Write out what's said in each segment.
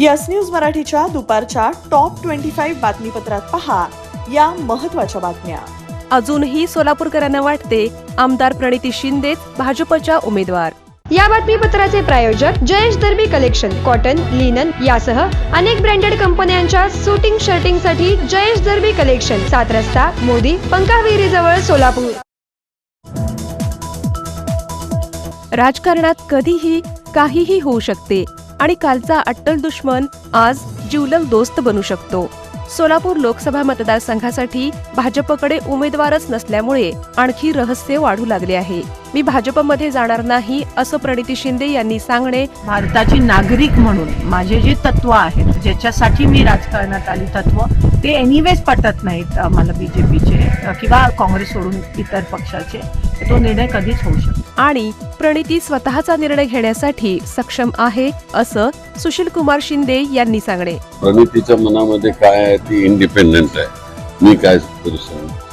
Yes news मराठीच्या दुपारच्या top twenty five बातमीपत्रात पहा या महत्त्वाच्या बातम्या. अजूनही सोलापूरकरांना वाटते आमदार प्रणिती शिंदेच भाजपच्या उमेदवार. या बातमीपत्राचे प्रायोजक Jayesh Darbi collection cotton linen यासह अनेक ब्रँडेड कंपन्यांच्या सुटिंग शर्टिंगसाठी जयेश दर्बी कलेक्शन सात रस्ता मोदी पंकाविहिरी जवळ सोलापूर. राजकारणात कधीही काहीही होऊ शकते. आणि कालचा अट्टल दुश्मन आज जिवलग दोस्त बनू शकतो. सोलापूर लोकसभा मतदारसंघासाठी भाजपकडे उमेदवारच नसल्यामुळे आणखी रहस्य वाढू लागले आहे. मी भाजपमध्ये जाणार नाही असं प्रणिती शिंदे यांनी सांगणे. भारताची नागरिक म्हणून माझे जे तत्व आहेत ज्याच्यासाठी मी राजकारणात आली तत्व ते एनिवेज पटत नाहीत मला बीजेपीचे किंवा काँग्रेस सोडून इतर पक्षाचे. तो निर्णय कधीच होऊ शकतो आणि प्रणिती स्वतःचा निर्णय घेण्यासाठी सक्षम आहे असं सुशील कुमार शिंदे यांनी सांगणे. प्रणितीच्या मनामध्ये काय आहे ती इंडिपेंडेंट आहे. मी काय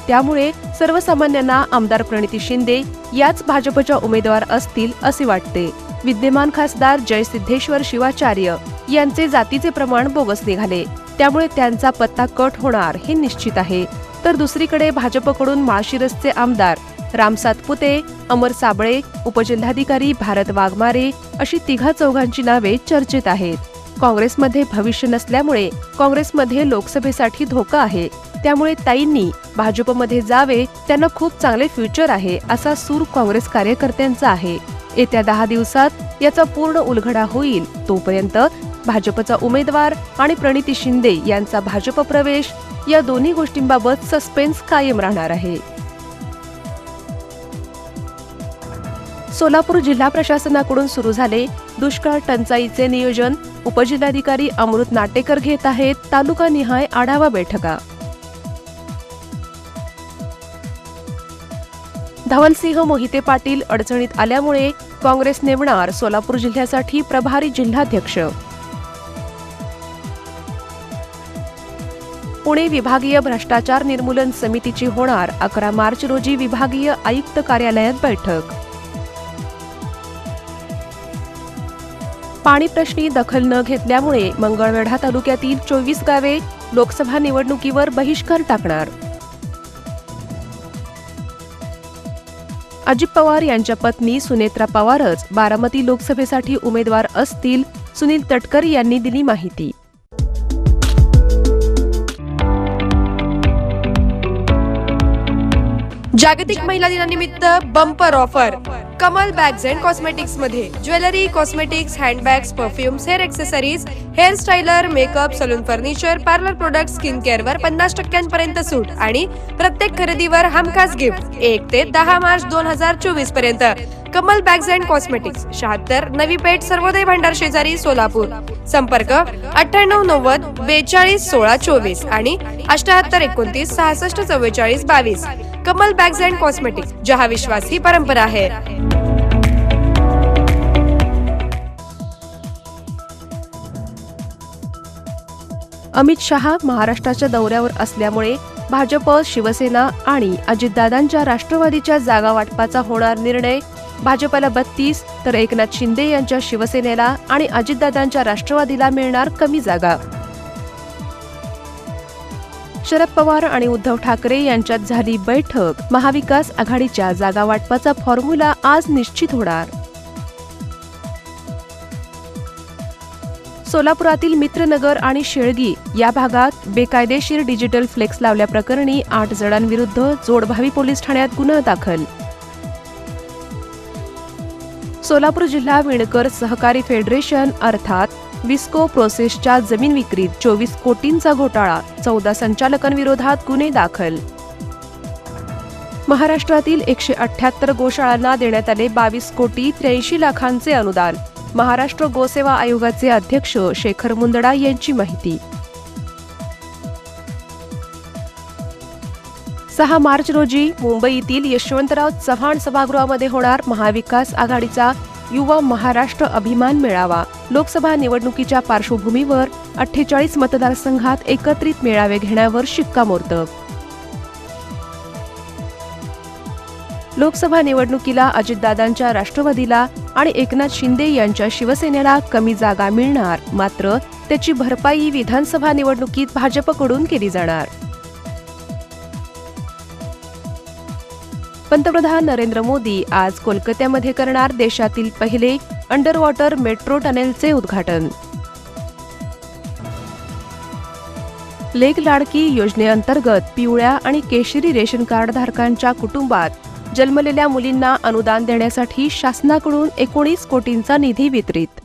त्यामुळे सर्वसामान्यांना आमदार प्रणिती शिंदे याच भाजपच्या उमेदवार असतील असे वाटते. विद्यमान खासदार जयसिद्धेश्वर शिवाचार्य यांचे जातीचे प्रमाण बोगस निघाले. त्यामुळे त्यांचा पत्ता कट होणार हे निश्चित आहे. तर दुसरीकडे भाजपकडून माळशिरसचे आमदार राम सातपुते अमर साबळे उपजिल्हाधिकारी भारत वाघमारे अशी तिघा चौघांची नावे चर्चेत आहेत. काँग्रेसमध्ये भविष्य नसल्यामुळे काँग्रेसमध्ये लोकसभेसाठी धोका आहे. त्यामुळे ताईंनी भाजपमध्ये जावे त्यांना खूप चांगले फ्युचर आहे असा सूर काँग्रेस कार्यकर्त्यांचा आहे. येत्या दहा दिवसात याचा पूर्ण उलगडा होईल. तोपर्यंत भाजपचा उमेदवार आणि प्रणिती शिंदे यांचा भाजप प्रवेश या दोन्ही गोष्टींबाबत सस्पेन्स कायम राहणार आहे. सोलापूर जिल्हा प्रशासनाकडून सुरू झाले दुष्काळ टंचाईचे नियोजन. उपजिल्हाधिकारी अमृत नाटेकर घेत आहेत. तालुका निहाय आढावा बैठका. धवलसिंह मोहिते पाटील अडचणीत आल्यामुळे काँग्रेस नेमणार सोलापूर जिल्ह्यासाठी प्रभारी जिल्हाध्यक्ष. पुणे विभागीय भ्रष्टाचार निर्मूलन समितीची होणार अकरा मार्च रोजी विभागीय आयुक्त कार्यालयात बैठक. पाणी प्रश्नी दखल न घेतल्यामुळे मंगळवेढा तालुक्यातील चोवीस गावे लोकसभा निवडणुकीवर बहिष्कार टाकणार. अजित पवार यांच्या पत्नी सुनेत्रा पवारच बारामती लोकसभेसाठी उमेदवार असतील सुनील तटकर यांनी दिली माहिती. जागतिक महिला दिनानिमित्त bumper offer Kamal bags and कॉस्मेटिक्समध्ये. Jewellery cosmetics handbags perfumes hair accessories hair styler makeup salon furniture parlour product skin care वर पन्नास टक्क्यांपर्यंत सूट आणि प्रत्येक खरेदीवर हमखास गिफ्ट एक ते दहा मार्च दोन हजार चोवीसपर्यंत. कमल बॅग्स अँड कॉस्मेटिक्स शहात्तर नवी पेठ सर्वोदय भांडार शेजारी सोलापूर. संपर्क अठ्ठ्याण्णव नव्वद बेचाळीस सोळा चोवीस आणि अठ्याहत्तर एकोणतीस सहासष्ट चव्वेचाळीस बावीस. कमल बॅग्स अँड कॉस्मेटिक्स जहा विश्वास ही परंपरा आहे. अमित शहा महाराष्ट्राच्या दौऱ्यावर असल्यामुळे भाजप शिवसेना आणि अजितदादांच्या राष्ट्रवादीच्या जागा वाटपाचा होणार निर्णय. भाजपला बत्तीस तर एकनाथ शिंदे यांच्या शिवसेनेला आणि अजितदादांच्या राष्ट्रवादीला मिळणार कमी जागा. शरद पवार आणि उद्धव ठाकरे यांच्यात झाली बैठक. महाविकास आघाडीच्या जागा वाटपाचा फॉर्म्युला आज निश्चित होणार. सोलापुरातील मित्रनगर आणि शेळगी या भागात बेकायदेशीर डिजिटल फ्लेक्स लावल्याप्रकरणी आठ जणांविरुद्ध जोडभावी पोलीस ठाण्यात गुन्हा दाखल. सोलापूर जिल्हा विणकर सहकारी फेडरेशन अर्थात विस्को प्रोसेसच्या जमीन विक्रीत चोवीस कोटींचा घोटाळा चौदा संचालकांविरोधात गुन्हे दाखल. महाराष्ट्रातील एकशे अठ्याहत्तर गोशाळांना देण्यात आले बावीस कोटी त्र्याऐंशी लाखांचे अनुदान. महाराष्ट्र गोसेवा आयोगाचे अध्यक्ष शेखर मुंदडा यांची माहिती. सहा मार्च रोजी मुंबईतील यशवंतराव चव्हाण सभागृहामध्ये होणार महाविकास आघाडीचा युवा महाराष्ट्र अभिमान मेळावा. लोकसभा निवडणुकीच्या पार्श्वभूमीवर अठ्ठेचाळीस मतदारसंघात एकत्रित मेळावे घेण्यावर शिक्कामोर्तब. लोकसभा निवडणुकीला अजितदादांच्या राष्ट्रवादीला आणि एकनाथ शिंदे यांच्या शिवसेनेला कमी जागा मिळणार मात्र त्याची भरपाई विधानसभा निवडणुकीत भाजपकडून केली जाणार. पंतप्रधान नरेंद्र मोदी आज कोलकात्यामध्ये करणार देशातील पहिले अंडर वॉटर मेट्रो टनेलचे उद्घाटन. लेक लाडकी योजनेअंतर्गत पिवळ्या आणि केशरी रेशन कार्डधारकांच्या कुटुंबात जन्मलेल्या मुलींना अनुदान देण्यासाठी शासनाकडून एकोणीस कोटींचा निधी वितरित.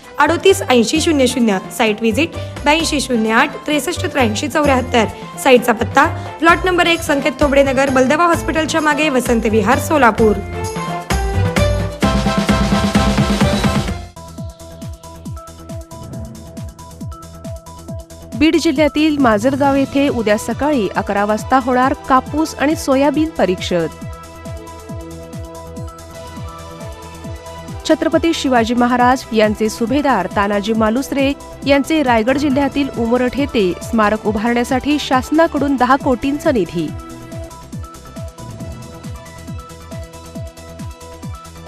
अडोतीस ऐंशी शून्य शून्य. साईट व्हिजिट ब्याऐंशी शून्य आठ त्रेसष्ट त्र्याऐंशी चौऱ्याहत्तर. साईटचा पत्ता प्लॉट नंबर एक संकेत थोबडे नगर बलदवा हॉस्पिटलच्या मागे वसंत विहार सोलापूर. बीड जिल्ह्यातील माजलगाव येथे उद्या सकाळी अकरा वाजता होणार कापूस आणि सोयाबीन परीक्षण. छत्रपती शिवाजी महाराज यांचे सुभेदार तानाजी मालुसरे यांचे रायगड जिल्ह्यातील उमरठ येथे स्मारक उभारण्यासाठी शासनाकडून दहा कोटींचा निधी.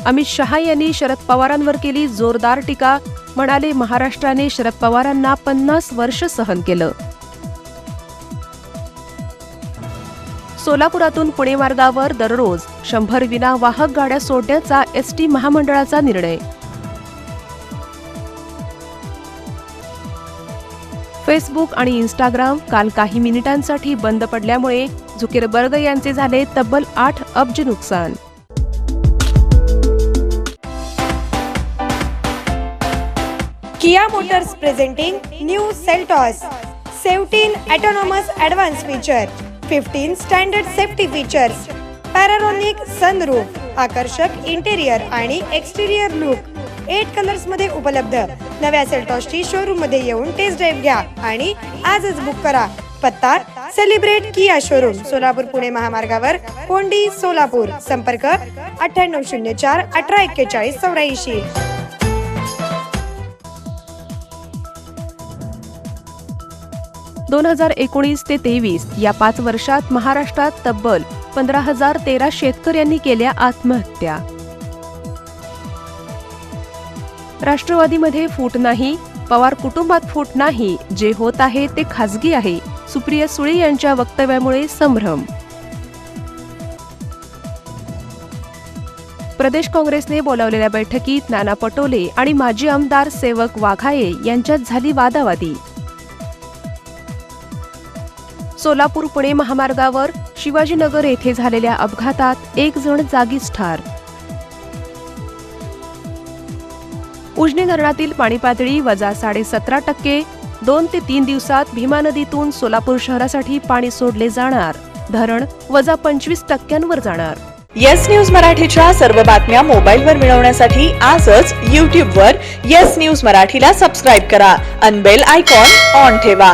अमित शहा यांनी शरद पवारांवर केली जोरदार टीका. म्हणाले महाराष्ट्राने शरद पवारांना पन्नास वर्ष सहन केलं. सोलापुरातून पुणे मार्गावर दररोज शंभर विना वाहक गाड्या सोडण्याचा एस टी महामंडळाचा निर्णय. फेसबुक आणि इंस्टाग्राम काल काही मिनिटांसाठी बंद पडल्यामुळे झुकेरबर्ग यांचे झाले तब्बल आठ अब्ज नुकसान. Kia motors presenting new Seltos. 17 autonomous advanced feature. 15 standard safety features. Panoramic sunroof आकर्षक इंटेरियर आणि एक्सटेरियर लुक एट कलर्समध्ये उपलब्ध. नव्या सेल्टॉसची शोरूममध्ये येऊन टेस्ट ड्राईव्ह घ्या आणि आजच बुक करा. पत्ता celebrate Kia showroom Solapur Pune महामार्गावर कोंडी सोलापूर. संपर्क अठ्ठ्याण्णव शून्य चार अठरा एक्केचाळीस चौऱ्याऐंशी. दोन हजार एकोणीस ते तेवीस या पाच वर्षात महाराष्ट्रात तब्बल पंधरा हजार तेरा शेतकऱ्यांनी केल्या आत्महत्या. राष्ट्रवादीमध्ये फूट नाही पवार कुटुंबात फूट नाही जे होत आहे ते खासगी आहे सुप्रिया सुळे यांच्या वक्तव्यामुळे संभ्रम. प्रदेश काँग्रेसने बोलावलेल्या बैठकीत नाना पटोले आणि माजी आमदार सेवक वाघाये यांच्यात झाली वादावादी. सोलापूर पुणे महामार्गावर शिवाजीनगर येथे झालेल्या अपघातात एक जण जागीच ठार. उजनी धरणातील पाणी पातळी वजा साडेसतरा टक्के. दोन ते तीन दिवसात भीमा नदीतून सोलापूर शहरासाठी पाणी सोडले जाणार. धरण वजा पंचवीस टक्क्यांवर जाणार. येस न्यूज मराठीच्या सर्व बातम्या मोबाईलवर मिळवण्यासाठी आजच यूट्यूबवर येस न्यूज मराठीला सबस्क्राईब करा. अनबेल आयकॉन ऑन ठेवा.